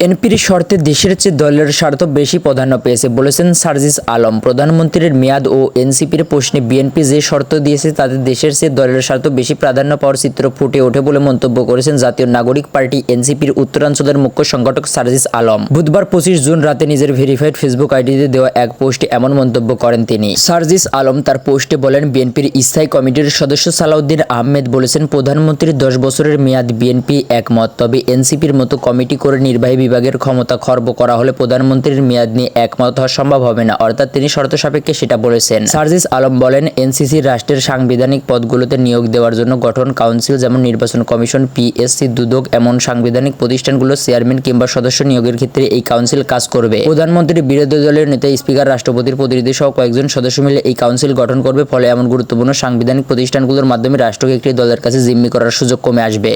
বিএনপির শর্তে দেশের চেয়ে দলের স্বার্থ বেশি প্রাধান্য পেয়েছে, বলেছেন সার্জিস আলম। প্রধানমন্ত্রীর মেয়াদ ও এনসিপির প্রশ্নে বিএনপি যে শর্ত দিয়েছে, তাতে দেশের চেয়ে দলের স্বার্থ বেশি প্রাধান্য পাওয়ার চিত্র ফুটে ওঠে বলে মন্তব্য করেছেন জাতীয় নাগরিক পার্টি এনসিপির উত্তরাঞ্চলের মুখ্য সংগঠক সার্জিস আলম। বুধবার পঁচিশ জুন রাতে নিজের ভেরিফাইড ফেসবুক আইডিতে দেওয়া এক পোস্টে এমন মন্তব্য করেন তিনি। সার্জিস আলম তার পোস্টে বলেন, বিএনপির স্থায়ী কমিটির সদস্য সালাউদ্দিন আহমেদ বলেছেন, প্রধানমন্ত্রীর দশ বছরের মেয়াদ বিএনপি একমত, তবে এনসিপির মতো কমিটি করে নির্বাহী বিভাগের ক্ষমতা খর্ব করা হলে প্রধানমন্ত্রীর মেয়াদ নিয়ে একমত হওয়া সম্ভব হবে না, অর্থাৎ তিনি শর্ত সাপেক্ষে সেটা বলেছেন। সার্জিস আলম বলেন, এনসিসি রাষ্ট্রের সাংবিধানিক পদগুলোতে নিয়োগ দেওয়ার জন্য গঠন কাউন্সিল যেমন নির্বাচন কমিশন, পিএসসি, দুদক এমন সাংবিধানিক প্রতিষ্ঠানগুলোর চেয়ারম্যান কিংবা সদস্য নিয়োগের ক্ষেত্রে এই কাউন্সিল কাজ করবে। প্রধানমন্ত্রী বিরোধী দলের নেতা, স্পিকার, রাষ্ট্রপতির প্রতিনিধি সহ কয়েকজন সদস্য মিলে এই কাউন্সিল গঠন করবে, ফলে এমন গুরুত্বপূর্ণ সাংবিধানিক প্রতিষ্ঠানগুলোর মাধ্যমে রাষ্ট্রকে একটি দলের কাছে জিম্মি করার সুযোগ কমে আসবে।